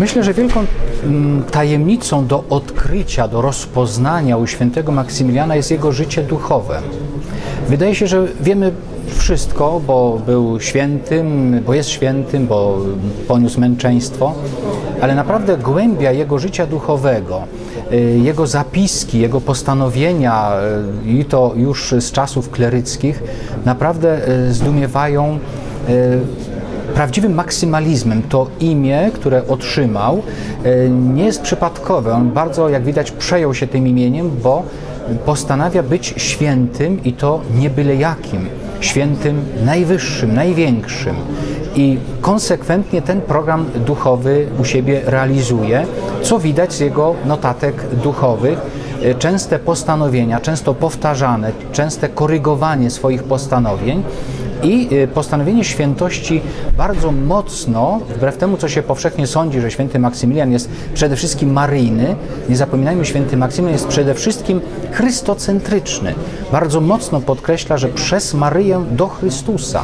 Myślę, że wielką mm, tajemnicą do odkrycia, do rozpoznania u świętego Maksymiliana jest jego życie duchowe. Wydaje się, że wiemy wszystko, bo był świętym, bo jest świętym, bo poniósł męczeństwo, ale naprawdę głębia jego życia duchowego, y, jego zapiski, jego postanowienia y, i to już z czasów kleryckich naprawdę y, zdumiewają prawdziwym maksymalizmem. To imię, które otrzymał, nie jest przypadkowe. On bardzo, jak widać, przejął się tym imieniem, bo postanawia być świętym i to nie byle jakim świętym najwyższym, największym. I konsekwentnie ten program duchowy u siebie realizuje, co widać z jego notatek duchowych. E, częste postanowienia, często powtarzane, częste korygowanie swoich postanowień i e, postanowienie świętości bardzo mocno, wbrew temu, co się powszechnie sądzi, że święty Maksymilian jest przede wszystkim maryjny, nie zapominajmy, święty Maksymilian jest przede wszystkim chrystocentryczny. Bardzo mocno podkreśla, że przez Maryję do Chrystusa.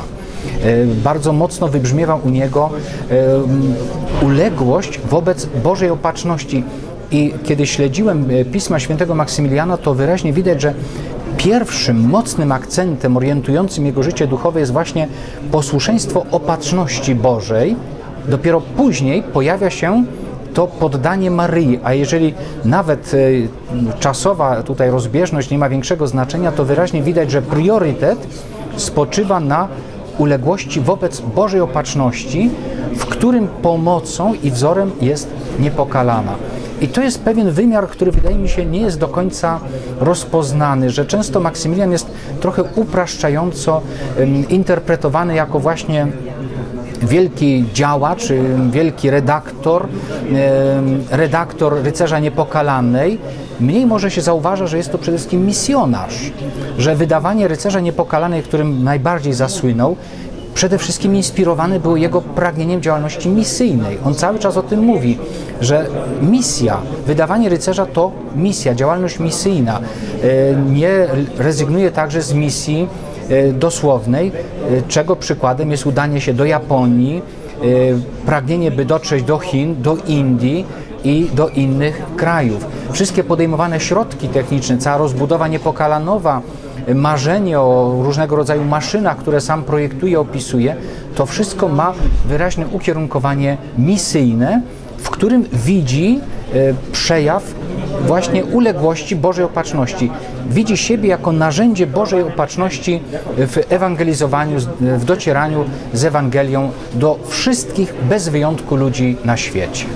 E, bardzo mocno wybrzmiewa u niego e, uległość wobec Bożej opatrzności. I kiedy śledziłem pisma świętego Maksymiliana, to wyraźnie widać, że pierwszym mocnym akcentem orientującym jego życie duchowe jest właśnie posłuszeństwo opatrzności Bożej. Dopiero później pojawia się to poddanie Maryi, a jeżeli nawet e, czasowa tutaj rozbieżność nie ma większego znaczenia, to wyraźnie widać, że priorytet spoczywa na uległości wobec Bożej opatrzności, w którym pomocą i wzorem jest niepokalana. I to jest pewien wymiar, który wydaje mi się nie jest do końca rozpoznany, że często Maksymilian jest trochę upraszczająco interpretowany jako właśnie wielki działacz, wielki redaktor, redaktor Rycerza Niepokalanej. Mniej może się zauważa, że jest to przede wszystkim misjonarz, że wydawanie Rycerza Niepokalanej, którym najbardziej zasłynął, przede wszystkim inspirowany był jego pragnieniem działalności misyjnej. On cały czas o tym mówi, że misja, wydawanie rycerza to misja, działalność misyjna. E, nie rezygnuje także z misji e, dosłownej, e, czego przykładem jest udanie się do Japonii, pragnienie, by dotrzeć do Chin, do Indii i do innych krajów. Wszystkie podejmowane środki techniczne, cała rozbudowa niepokalanowa, marzenie o różnego rodzaju maszynach, które sam projektuje, opisuje, to wszystko ma wyraźne ukierunkowanie misyjne, w którym widzi e, przejaw właśnie uległości Bożej Opatrzności. Widzi siebie jako narzędzie Bożej Opatrzności w ewangelizowaniu, w docieraniu z Ewangelią do wszystkich bez wyjątku ludzi na świecie.